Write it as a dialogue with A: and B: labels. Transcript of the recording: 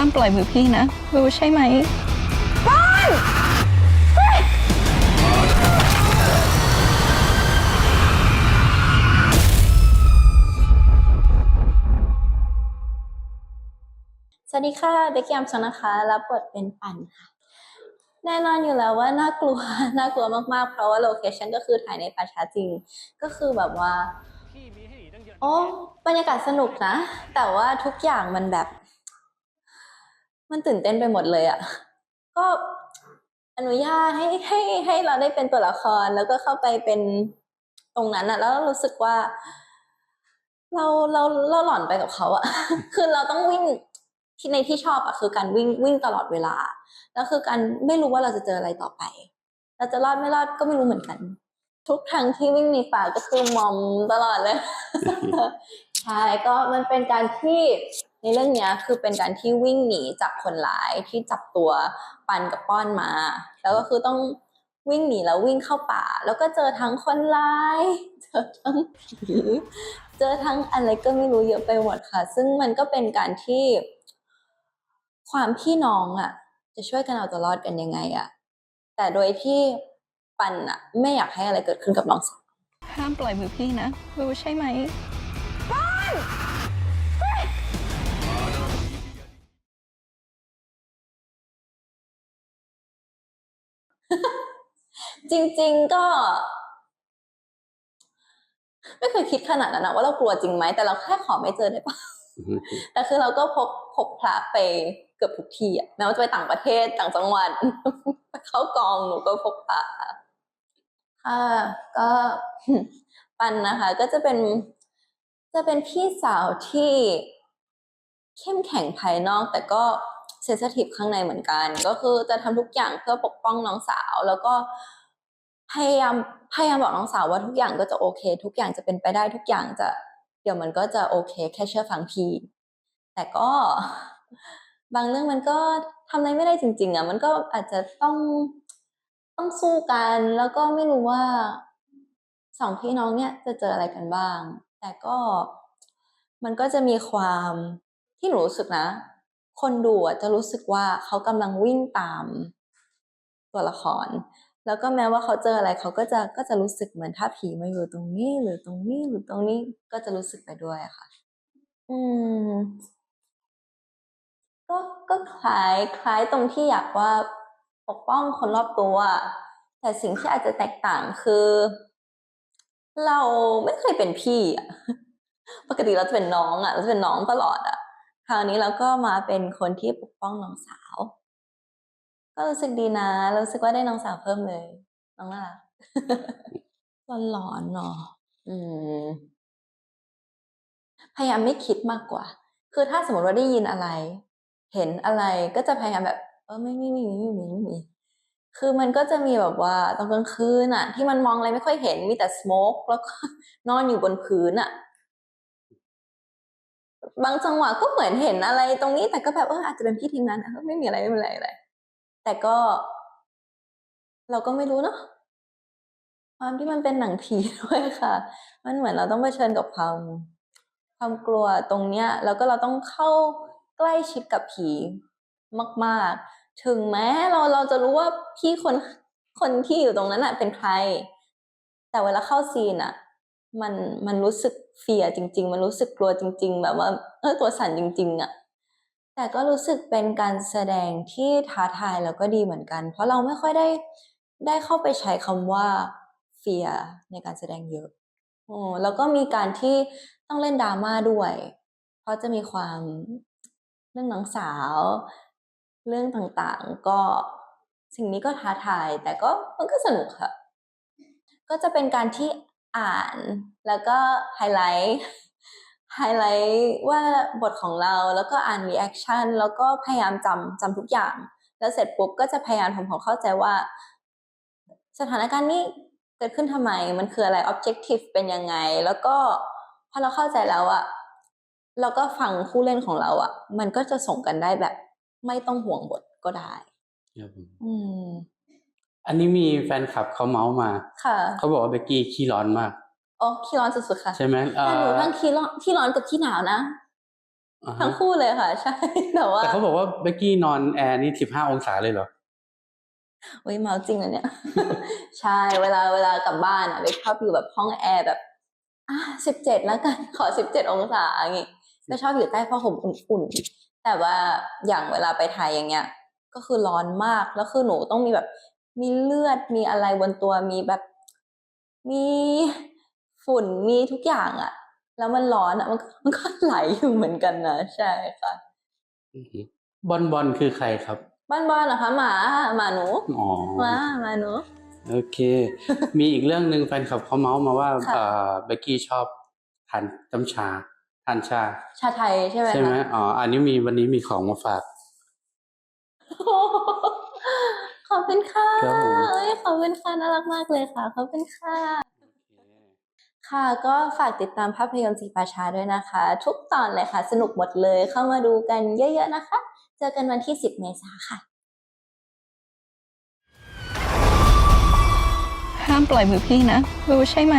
A: ห้ามปล่อยมือพี่นะ รู้ใช่ไหม
B: สวัสดีค่ะ เบกกี้อัมชนนะคะ รับบทเป็นปันค่ะ แน่นอนอยู่แล้วว่าน่ากลัว น่ากลัวมากๆ เพราะว่าโลเคชันก็คือถ่ายในป่าช้าจริง ก็คือแบบว่า โอ้ บรรยากาศสนุกนะ แต่ว่าทุกอย่างมันแบบ มันตื่นเต้นไปหมดเลยอะ่ะ ก็อนุญาตให้ให้ให้เราได้เป็นตัวละครแล้วก็เข้าไปเป็นตรงนั้นอะแล้วรู้สึกว่า เราเราเราหลอนไปกับเขาอะคือเราต้องวิ่งที่ในที่ชอบอะคือการวิ่งวิ่งตลอดเวลา แล้วคือการไม่รู้ว่าเราจะเจออะไรต่อไป เราจะรอดไม่รอดก็ไม่รู้เหมือนกัน ทุกครั้งที่วิ่งหนีป่าก็คือมอมตลอดเลยใช่ก็มันเป็นการที่ ในเรื่องนี้คือเป็นการที่วิ่งหนีจากคนร้ายที่จับตัวปันกับป้อนมา แล้วก็คือต้องวิ่งหนีแล้ววิ่งเข้าป่า แล้วก็เจอทั้งคนร้าย เจอทั้งผีเจอทั้งอะไรก็ไม่รู้เยอะไปหมดค่ะ ซึ่งมันก็เป็นการที่ ความพี่น้องอะ จะช่วยกันเอาตัวรอดกันยังไงอะ แต่โดยที่ปันอะ ไม่อยากให้อะไรเกิดขึ้นกับน้องสาว
A: ห้ามปล่อยมือพี่นะรู้ใช่ไหม
B: จริง ๆ ก็ ไม่เคยคิดขนาดนั้นนะว่าเรากลัวจริงไหมแต่เราแค่ขอไม่เจอได้ปะแต่คือเราก็พกพกพระไปเกือบทุกที่อะแม้ว่าจะไปต่างประเทศต่างจังหวัดไปเข้ากองหนูก็พกพระค่ะก็ปันนะคะ ก็จะเป็น จะเป็นพี่สาวที่เข้มแข็งภายนอกแต่ก็ เซนซิทีฟข้างในเหมือนกัน ก็คือจะทำทุกอย่างเพื่อปกป้องน้องสาว แล้วก็พยายามพยายามบอกน้องสาวว่าทุกอย่างก็จะโอเค ทุกอย่างจะเป็นไปได้ทุกอย่างจะเดี๋ยวมันก็จะโอเค แค่เชื่อฟังพี่แต่ก็บางเรื่องมันก็ทำอะไรไม่ได้จริง ๆอะมันก็อาจจะต้องต้องสู้กัน แล้วก็ไม่รู้ว่าสองพี่น้องเนี่ยจะเจออะไรกันบ้าง แต่ก็มันก็จะมีความที่หนูรู้สึกนะ คนดูจะรู้สึกว่าเขากำลังวิ่งตามตัวละคร แล้วก็แม้ว่าเขาเจออะไรเขาก็จะก็จะรู้สึกเหมือนถ้าผีมาอยู่ตรงนี้ หรือตรงนี้หรือตรงนี้ก็จะรู้สึกไปด้วยค่ะ อืม ก็ก็คล้ายคล้ายตรงที่อยากว่าปกป้องคนรอบตัว แต่สิ่งที่อาจจะแตกต่างคือ เราไม่เคยเป็นพี่ปกติเราจะเป็นน้องอะเราจะเป็นน้องตลอดอะ คราวนี้เราก็มาเป็นคนที่ปกป้องน้องสาว ก็รู้สึกดีนะรู้สึกว่าได้น้องสาวเพิ่มเลย น้องน่ารักหลอนๆเนาะอืมพยายามไม่คิดมากกว่า คือถ้าสมมติว่าได้ยินอะไร เห็นอะไรก็จะพยายามแบบ เออไม่ไม่ไม่มีไม่มีไม่มีคือมันก็จะมีแบบว่าตอนกลางคืนอะที่มันมองอะไรไม่ค่อยเห็นมีแต่สโมกแล้วก็นอนอยู่บนพื้นอะ บางจังหวะก็เหมือนเห็นอะไรตรงนี้ แต่ก็แบบเอออาจจะเป็นพี่ทีมงานนะไม่มีอะไรไม่เป็นไรอะไรแต่ก็ เราก็ไม่รู้เนาะความที่มันเป็นหนังผีด้วยค่ะ มันเหมือนเราต้องเผชิญกับความความกลัวตรงเนี้ย แล้วก็เราต้องเข้าใกล้ชิดกับผีมากๆ ถึงแม้เราเราจะรู้ว่าพี่คนคนที่อยู่ตรงนั้นน่ะเป็นใคร แต่เวลาเข้าซีนอะ มันมันรู้สึกเฟียจริง ๆ มันรู้สึกกลัวจริง ๆ แบบว่าเออตัวสั่นจริง ๆอะแต่ก็รู้สึกเป็นการแสดงที่ท้าทายแล้วก็ดีเหมือนกัน เพราะเราไม่ค่อยได้ได้เข้าไปใช้คำว่าเฟียในการแสดงเยอะโอ้แล้วก็มีการที่ต้องเล่นดราม่าด้วย เพราะจะมีความเรื่องน้องสาว เรื่องต่างๆ ก็สิ่งนี้ก็ท้าทาย แต่ก็มันก็สนุกค่ะ ก็จะเป็นการที่ อ่าน แล้วก็ไฮไลท์ไฮไลท์ว่าบทของเราแล้วก็อ่านรีแอคชั่นแล้วก็พยายามจำจำทุกอย่าง แล้วเสร็จปุ๊บก็จะพยายามทำความเข้าใจว่า สถานการณ์นี้เกิดขึ้นทำไม มันคืออะไร objective เป็นยังไง แล้วก็พอเราเข้าใจแล้วอะเราก็ฟังผู้เล่นของเราอะมันก็จะส่งกันได้แบบ ไม่ต้องห่วงบทก็ได้
C: ครับผม
B: อืม
C: อันนี้มีแฟนคลับเขาเมาส์มา
B: ค่ะ
C: เขาบอกว่าเบกกี้ขี้ร้อนมาก
B: อ๋อ ขี้ร้อนสุดๆค่ะ
C: ใช่ไหมเอ่
B: แต่หนู
C: อ
B: ทั้งขี้ร้อนขี้ร้อนกับขี้หนาวนะ
C: อ่าฮะ
B: ทั้งคู่เลยค่ะ ใช่ แต่ว่า
C: แต่เขาบอกว่าเบกกี้นอนแอร์นี่สิบห้าองศาเลยเหรอ
B: เฮ้ยเมาจริงนะเนี่ย ใช่ เวลาเวลากลับบ้านอะเบคชอบอยู่แบบห้องแอร์แบบ อะสิบเจ็ดแล้วกัน ขอสิบเจ็ดองศาอย่างงี้ก็ชอบอยู่ใต้ผ้าห่มอุ่นๆ แต่ว่าอย่างเวลาไปไทยอย่างเงี้ย ก็คือร้อนมาก แล้วคือหนูต้องมีแบบ มีเลือดมีอะไรบนตัวมีแบบ มีฝุ่นมีทุกอย่างอะแล้วมันร้อนอะมันก็มันก็ไหลอยู่เหมือนกันนะใช่ค่ะ
C: อือฮึบอลบอลคือใครครับ
B: บ้านบ้านเหรอคะหมาหมาหนู
C: อ๋อ
B: หมาหมาหนู
C: โอเค มีอีกเรื่องหนึ่งแฟนคลับเขาเมาส์มาว่า
B: ค่ะ
C: เอ่อเบกกี้ชอบทานน้ำชาทานชา
B: ชาไทยใช่ไหม
C: ใช่ไหม
B: คะ
C: อ๋ออันนี้มีวันนี้มีของมาฝาก
B: ข อบคุณค่ะ
C: ครับผม
B: เอ้ยขอบคุณค่ะน่ารักมากเลยค่ะ ขอบคุณค่ะ ค่ะก็ฝากติดตามภาพยนตร์สีประชาด้วยนะคะ ทุกตอนเลยค่ะ สนุกหมดเลยเข้ามาดูกันเยอะๆนะคะ เจอกันวันที่ 10 เมษายนค่ะ
A: ห้ามปล่อยมือพี่นะรู้ใช่ไหม